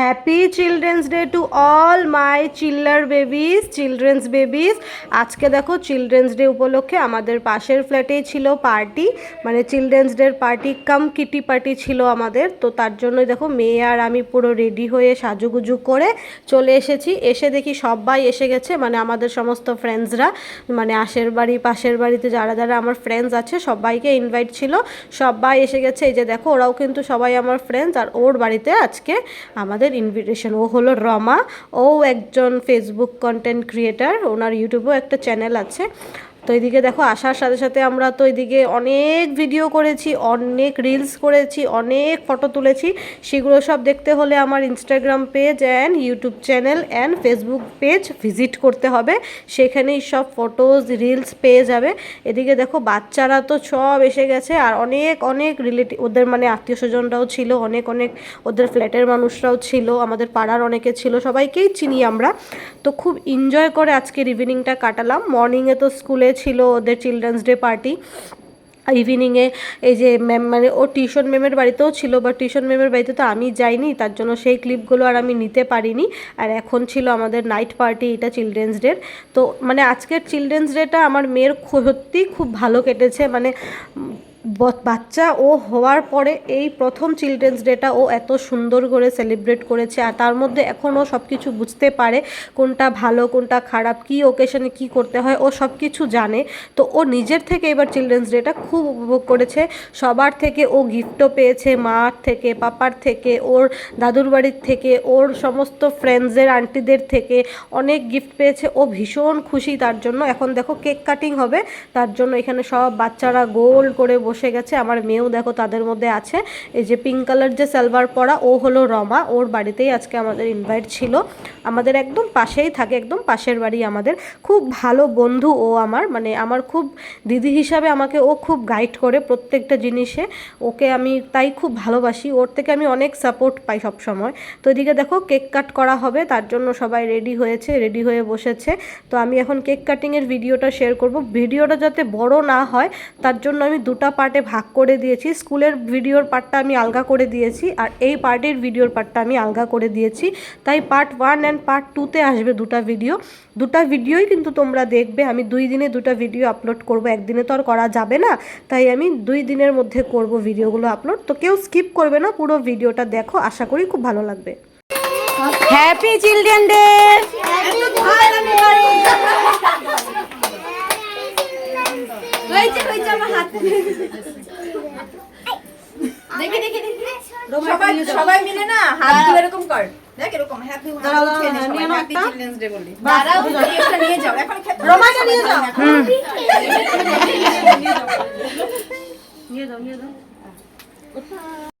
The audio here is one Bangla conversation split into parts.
Happy children's day to all my চিল্লার babies children's babies আজকে দেখো চিলড্রেন্স ডে উপলক্ষে আমাদের পাশের ফ্ল্যাটেই ছিল পার্টি মানে চিলড্রেন্স ডের পার্টি কাম কিটি পার্টি ছিল আমাদের। তো তার জন্যই দেখো মেয়ে আর আমি পুরো রেডি হয়ে সাজুগুজু করে চলে এসেছি। এসে দেখি সবাই এসে গেছে মানে আমাদের সমস্ত ফ্রেন্ডসরা মানে আশের বাড়ি, পাশের বাড়িতে যারা যারা আমার ফ্রেন্ডস আছে, সবাইকে ইনভাইট ছিল। সবাই এসে গেছে। এই যে দেখো, ওরাও কিন্তু সবাই আমার ফ্রেন্ডস আর ওর বাড়িতে আজকে আমাদের ইনভিটেশন ও হলো রমা। ও একজন ফেসবুক কন্টেন্ট ক্রিয়েটার ওনার ইউটিউবেও একটা চ্যানেল আছে। তো এদিকে দেখো, আসার সাথে সাথে আমরা তো এদিকে অনেক ভিডিও করেছি, অনেক রিলস করেছি, অনেক ফটো তুলেছি। সেগুলো সব দেখতে হলে আমার Instagram page and YouTube channel and Facebook page visit করতে হবে। সেখানেই সব ফটোজ রিলস পেয়ে যাবে। এদিকে দেখো, বাচ্চারা তো সব এসে গেছে আর অনেক অনেক রিলেটিভ ওদের মানে আত্মীয় স্বজনরাও ছিল, অনেক অনেক ওদের ফ্ল্যাটের মানুষরাও ছিল, আমাদের পাড়ার অনেকে ছিল, সবাইকেই চিনি আমরা। তো খুব এনজয় করে আজকের ইভিনিংটা কাটালাম। মর্নিংয়ে তো স্কুলে ছিল ওদের চিলড্রেন্স ডে পার্টি ইভিনিংয়ে এই যে ম্যাম মানে ও টিউশন ম্যামের বাড়িতেও ছিল বা টিউশন ম্যামের বাড়িতে তো আমি যাইনি, তার জন্য সেই ক্লিপগুলো আর আমি নিতে পারিনি। আর এখন ছিল আমাদের নাইট পার্টি এটা চিলড্রেন্স ডের তো মানে আজকের চিলড্রেন্স ডেটা আমার মেয়ের সত্যি খুব ভালো কেটেছে মানে বাচ্চা ও হওয়ার পরে এই প্রথম চিলড্রেন্স ডেটা ও এত সুন্দর করে সেলিব্রেট করেছে আর তার মধ্যে এখন ও সব কিছু বুঝতে পারে কোনটা ভালো, কোনটা খারাপ, কী ওকেশনে কী করতে হয়, ও সব কিছু জানে। তো ও নিজের থেকে এবার চিলড্রেন্স ডেটা খুব উপভোগ করেছে। সবার থেকে ও গিফটও পেয়েছে, মার থেকে, পাপার থেকে, ওর দাদুর বাড়ির থেকে, ওর সমস্ত ফ্রেন্ডসের আন্টিদের থেকে অনেক গিফট পেয়েছে। ও ভীষণ খুশি তার জন্য। এখন দেখো কেক কাটিং হবে, তার জন্য এখানে সব বাচ্চারা গোল করে বসে গেছে। আমার মেয়েও দেখো তাদের মধ্যে আছে। এই যে পিঙ্ক কালার যে সালভার পরা, ও হলো রমা। ওর বাড়িতেই আজকে আমাদের ইনভাইট ছিল। আমাদের একদম পাশেই থাকে, একদম পাশের বাড়ি আমাদের। খুব ভালো বন্ধু ও আমার। মানে আমার খুব দিদি হিসাবে আমাকে ও খুব গাইড করে প্রত্যেকটা জিনিসে। ওকে আমি তাই খুব ভালোবাসি। ওর থেকে আমি অনেক সাপোর্ট পাই সব সময় তো এদিকে দেখো কেক কাট করা হবে। তার জন্য সবাই রেডি হয়েছে রেডি হয়ে বসেছে। তো আমি এখন কেক কাটিংয়ের ভিডিওটা শেয়ার করব। ভিডিওটা যাতে বড় না হয়, তার জন্য আমি দুটো পার্টে ভাগ করে দিয়েছি। স্কুলের ভিডিওর পার্টটা আমি আলগা করে দিয়েছি আর এই পার্টির ভিডিওর পার্টটা আমি আলগা করে দিয়েছি। তাই পার্ট ওয়ান অ্যান্ড পার্ট টুতে আসবে দুটো ভিডিও দুটো ভিডিওই কিন্তু তোমরা দেখবে। আমি দুই দিনে দুটো ভিডিও আপলোড করব। একদিনে তো আর করা যাবে না। তাই আমি দুই দিনের মধ্যে করব ভিডিওগুলো আপলোড তো কেউ স্কিপ করবে না। পুরো ভিডিওটা দেখো। আশা করি খুব ভালো লাগবে। হ্যাপি চিলড্রেন ডে হয়েছে হয়েছে আমার হাত। দেখে দেখে দেখে। সবাই সবাই মিলে না হাত দিয়ে এরকম কর। দেখ এরকম হ্যাপি দাঁড়াও, দাঁড়াও, নিয়ে হ্যাপি একটা। ডে বলি। দাঁড়াও তুমি নিয়ে যাও এখন নিয়ে যাও।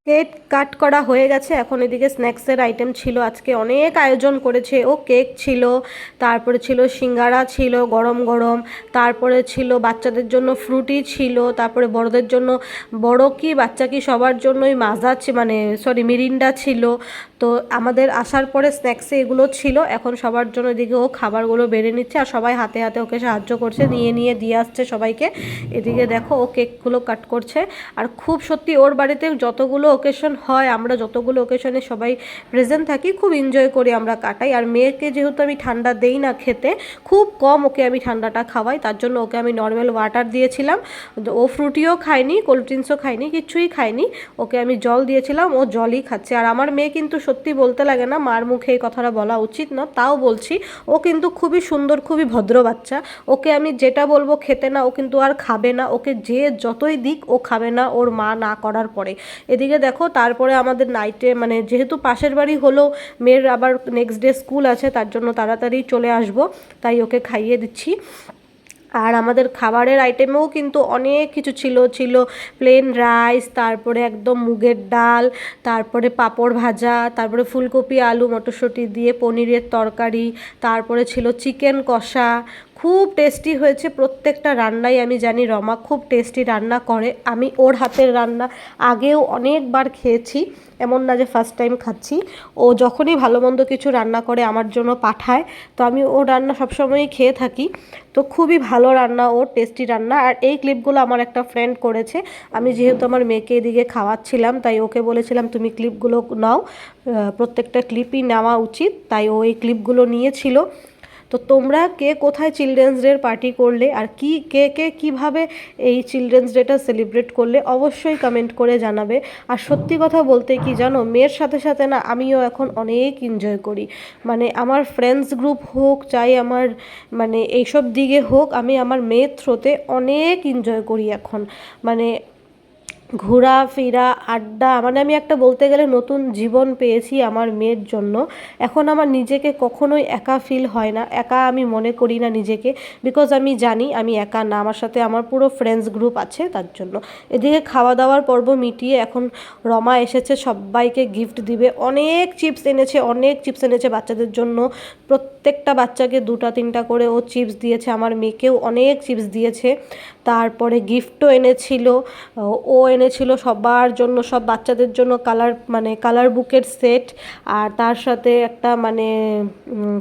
কেক কাট করা হয়ে গেছে। এখন এদিকে স্ন্যাক্সের আইটেম ছিল। আজকে অনেক আয়োজন করেছে। ও কেক ছিল, তারপরে ছিল সিঙ্গারা ছিল গরম গরম, তারপরে ছিল বাচ্চাদের জন্য ফ্রুটি ছিল, তারপরে বড়দের জন্য, বড় কি, বাচ্চা কি সবার জন্যই মাজা মানে সরি মিরিন্ডা ছিল। তো আমাদের আসার পরে স্ন্যাক্সে এগুলো ছিল। এখন সবার জন্য এদিকে ও খাবারগুলো বেড়ে নিচ্ছে আর সবাই হাতে হাতে ওকে সাহায্য করছে, নিয়ে নিয়ে দিয়ে আসছে সবাইকে। এদিকে দেখো ও কেকগুলো কাট করছে। আর খুব সত্যি ওর বাড়িতে যতগুলো ওকেশন হয়, আমরা যতগুলো ওকেশনে সবাই প্রেজেন্ট থাকি, খুব এনজয় করি আমরা কাটাই। আর মেয়েকে যেহেতু আমি ঠান্ডা দেই না খেতে, খুব কম ওকে আমি ঠান্ডাটা খাওয়াই, তার জন্য ওকে আমি নর্মাল ওয়াটার দিয়েছিলাম। ও ফ্রুটিও খায়নি কোল্ড ড্রিঙ্কসও খায়নি, কিচ্ছুই খায়নি। ওকে আমি জল দিয়েছিলাম, ও জলই খাচ্ছে। আর আমার মেয়ে কিন্তু সত্যি বলতে লাগে না, মার মুখে এই কথাটা বলা উচিত না, তাও বলছি, ও কিন্তু খুবই সুন্দর, খুবই ভদ্র বাচ্চা। ওকে আমি যেটা বলব খেতে না, ও কিন্তু আর খাবে না, ওকে যে যতই দিক, ও খাবে না, ওর মা না করার পরে। এদিকে দেখো, তারপরে আমাদের নাইটে মানে যেহেতু পাশের বাড়ি হলো, মেয়ের আবার নেক্সট ডে স্কুল আছে, তার জন্য তাড়াতাড়ি চলে আসব, তাই ওকে খাইয়ে দিচ্ছি। আর আমাদের খাবারের আইটেমেও কিন্তু অনেক কিছু ছিল ছিল প্লেন রাইস তারপরে একদম মুগের ডাল, তারপরে পাঁপড় ভাজা, তারপরে ফুলকপি, আলু, মটরশুঁটি দিয়ে পনিরের তরকারি, তারপরে ছিল চিকেন কষা খুব টেস্টি হয়েছে। প্রত্যেকটা রান্নাই আমি জানি রমা খুব টেস্টি রান্না করে। আমি ওর হাতের রান্না আগেও অনেকবার খেয়েছি। এমন না যে ফার্স্ট টাইম খাচ্ছি। ও যখনই ভালো মন্দ কিছু রান্না করে আমার জন্য পাঠায়। তো আমি ও রান্না সবসময়ই খেয়ে থাকি। তো খুবই ভালো রান্না, ওর টেস্টি রান্না। আর এই ক্লিপগুলো আমার একটা ফ্রেন্ড করেছে। আমি যেহেতু আমার মেয়েকে এদিকে খাওয়াচ্ছিলাম, তাই ওকে বলেছিলাম, তুমি ক্লিপগুলো নাও। প্রত্যেকটা ক্লিপই নেওয়া উচিত। তাই ও এই ক্লিপগুলো নিয়েছিল। তো তোমরা কে কোথায় চিলড্রেন্স ডের পার্টি করলে আর কি, কে কে কীভাবে এই চিলড্রেন্স ডেটা সেলিব্রেট করলে অবশ্যই কমেন্ট করে জানাবে। আর সত্যি কথা বলতে কি জানো, মেয়ের সাথে সাথে না আমিও এখন অনেক এনজয় করি। মানে আমার ফ্রেন্ডস গ্রুপ হোক, চাই আমার মানে এইসব দিকে হোক, আমি আমার মেয়ের থ্রোতে অনেক এনজয় করি এখন। মানে ঘোরাফেরা, আড্ডা মানে আমি একটা বলতে গেলে নতুন জীবন পেয়েছি আমার মেয়ের জন্য। এখন আমার নিজেকে কখনোই একা ফিল হয় না। একা আমি মনে করি না নিজেকে। বিকজ আমি জানি আমি একা না। আমার সাথে আমার পুরো ফ্রেন্ডস গ্রুপ আছে তার জন্য। এদিকে খাওয়া দাওয়ার পর্ব মিটিয়ে এখন রমা এসেছে, সবাইকে গিফট দিবে। অনেক চিপস এনেছে, অনেক চিপস এনেছে বাচ্চাদের জন্য। প্রত্যেকটা বাচ্চাকে দুটা, তিনটা করে ও চিপস দিয়েছে। আমার মেয়েকেও অনেক চিপস দিয়েছে। তারপরে গিফটও এনেছিল, ও এনেছিল সবার জন্য, সব বাচ্চাদের জন্য কালার মানে কালার বুকের সেট আর তার সাথে একটা মানে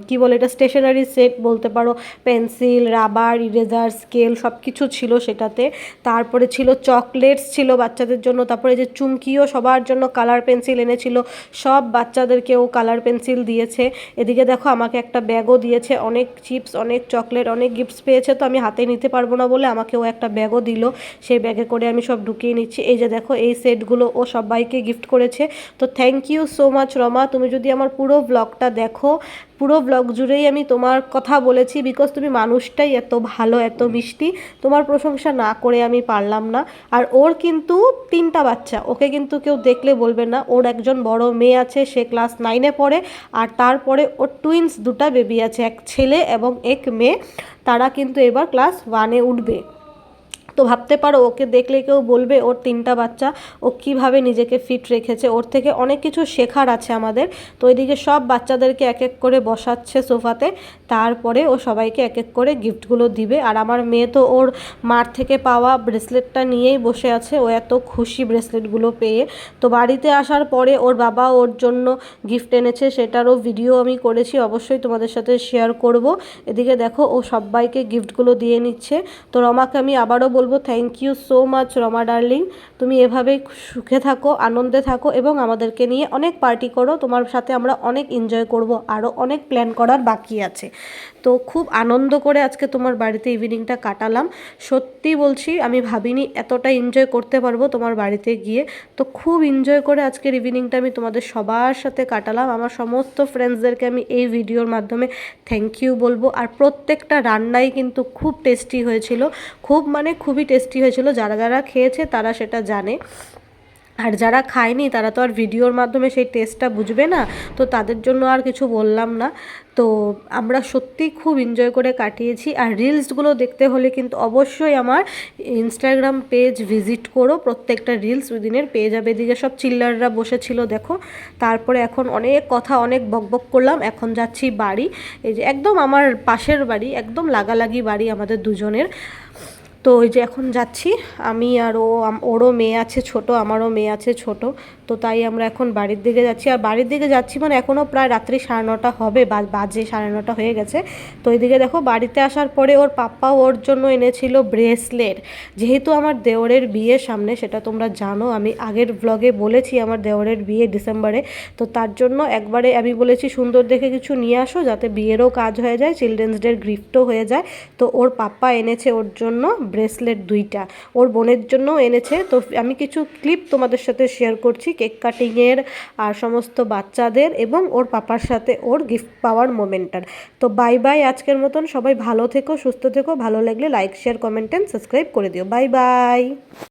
কি বলে এটা স্টেশনারি সেট বলতে পারো পেন্সিল রাবার ইরেজার স্কেল সব কিছু ছিল সেটাতে। তারপরে ছিল চকলেটস ছিল বাচ্চাদের জন্য, তারপরে যে চুমকিও সবার জন্য কালার পেন্সিল এনেছিল, সব বাচ্চাদেরকেও কালার পেন্সিল দিয়েছে। এদিকে দেখো আমাকে একটা ব্যাগও দিয়েছে, অনেক চিপস অনেক চকলেট অনেক গিফটস পেয়েছে, তো আমি হাতে নিতে পারব না বলে আমাকে ও একটা ব্যাগও দিল। সেই ব্যাগে করে আমি সব ঢুকিয়ে নিচ্ছি। এই যে দেখো, এই সেটগুলো ও সবাইকে গিফট করেছে। তো thank you so much Rama. তুমি যদি আমার পুরো ব্লগটা দেখো, পুরো ব্লগ জুড়েই আমি তোমার কথা বলেছি বিকজ তুমি মানুষটাই এত ভালো, এত মিষ্টি। তোমার প্রশংসা না করে আমি পারলাম না। আর ওর কিন্তু তিনটা বাচ্চা। ওকে কিন্তু কেউ দেখলে বলবে না। ওর একজন বড় মেয়ে আছে, সে ক্লাস নাইনে পড়ে। আর তারপরে ওর টুইন্স দুটা বেবি আছে, এক ছেলে এবং এক মেয়ে। তারা কিন্তু এবার ক্লাস ওয়ানে উঠবে। তো ভাবতে পারো, ওকে দেখলে কেউ বলবে ওর তিনটা বাচ্চা, ও কীভাবে নিজেকে ফিট রেখেছে, ওর থেকে অনেক কিছু শেখার আছে আমাদের। তো এদিকে সব বাচ্চাদেরকে এক এক করে বসাচ্ছে সোফাতে, তারপরে ও সবাইকে এক এক করে গিফটগুলো দিবে। আর আমার মেয়ে তো ওর মার থেকে পাওয়া ব্রেসলেটটা নিয়েই বসে আছে, ও এত খুশি ব্রেসলেটগুলো পেয়ে। তো বাড়িতে আসার পরে ওর বাবা ওর জন্য গিফট এনেছে, সেটারও ভিডিও আমি করেছি, অবশ্যই তোমাদের সাথে শেয়ার করব। এদিকে দেখো ও সবাইকে গিফটগুলো দিয়ে নিচ্ছে। তো রমাকে আমি আবারও বলব thank you so much Rama darling তুমি এভাবে সুখে থাকো, আনন্দে থাকো এবং আমাদেরকে নিয়ে অনেক পার্টি করো। তোমার সাথে আমরা অনেক এনজয় করব। আরও অনেক প্ল্যান করার বাকি আছে। তো খুব আনন্দ করে আজকে তোমার বাড়িতে ইভিনিংটা কাটালাম। সত্যি বলছি, আমি ভাবিনি এতটা এনজয় করতে পারব তোমার বাড়িতে গিয়ে। তো খুব এনজয় করে আজকের ইভিনিংটা আমি তোমাদের সবার সাথে কাটালাম। আমার সমস্ত ফ্রেন্ডসদেরকে আমি এই ভিডিওর মাধ্যমে থ্যাংক ইউ বলব। আর প্রত্যেকটা রান্নাই কিন্তু খুব টেস্টি হয়েছিল। খুব মানে খুবই টেস্টি হয়েছিল। যারা যারা খেয়েছে তারা সেটা জানে। আর যারা খায়নি, তারা তো আর ভিডিওর মাধ্যমে সেই টেস্টটা বুঝবে না। তো তাদের জন্য আর কিছু বললাম না। তো আমরা সত্যিই খুব এনজয় করে কাটিয়েছি। আর রিলসগুলো দেখতে হলে কিন্তু অবশ্যই আমার ইনস্টাগ্রাম পেজ ভিজিট করো। প্রত্যেকটা রিলস উইদিনের পেয়ে যাবে। এদিকে সব চিল্লাররা বসেছিল, দেখো। তারপরে এখন অনেক কথা, অনেক বকবক করলাম। এখন যাচ্ছি বাড়ি। এই যে একদম আমার পাশের বাড়ি, একদম লাগালাগি বাড়ি আমাদের দুজনের। তো ওই যে এখন যাচ্ছি। আমি আর ও ওরও মেয়ে আছে ছোট, আমারও মেয়ে আছে ছোট। তো তাই আমরা এখন বাড়ির দিকে যাচ্ছি। আর বাড়ির দিকে যাচ্ছি মানে এখনও প্রায় রাত্রি সাড়ে নটা হবে বাজে সাড়ে নটা হয়ে গেছে। তো এইদিকে দেখো বাড়িতে আসার পরে ওর পাপ্পা ওর জন্য এনেছিল ব্রেসলেট। যেহেতু আমার দেওরের বিয়ে সামনে, সেটা তোমরা জানো, আমি আগের ব্লগে বলেছি আমার দেওরের বিয়ে ডিসেম্বরে। তো তার জন্য একবারে আমি বলেছি, সুন্দর দেখে কিছু নিয়ে আসো যাতে বিয়েরও কাজ হয়ে যায়, চিলড্রেন্স ডের গিফটও হয়ে যায়। তো ওর পাপ্পা এনেছে ওর জন্য ব্রেসলেট দুইটা। ওর বোনের জন্য এনেছে। তো আমি কিছু ক্লিপ তোমাদের সাথে শেয়ার করছি। কেক কাটিংয়ের আর সমস্ত বাচ্চাদের এবং ওর পাপার সাথে ওর গিফট পাওয়ার মোমেন্টার তো বাই বাই আজকের মতন। সবাই ভালো থেকো, সুস্থ থেকো। ভালো লাগলে like share comment and subscribe করে দিও। Bye bye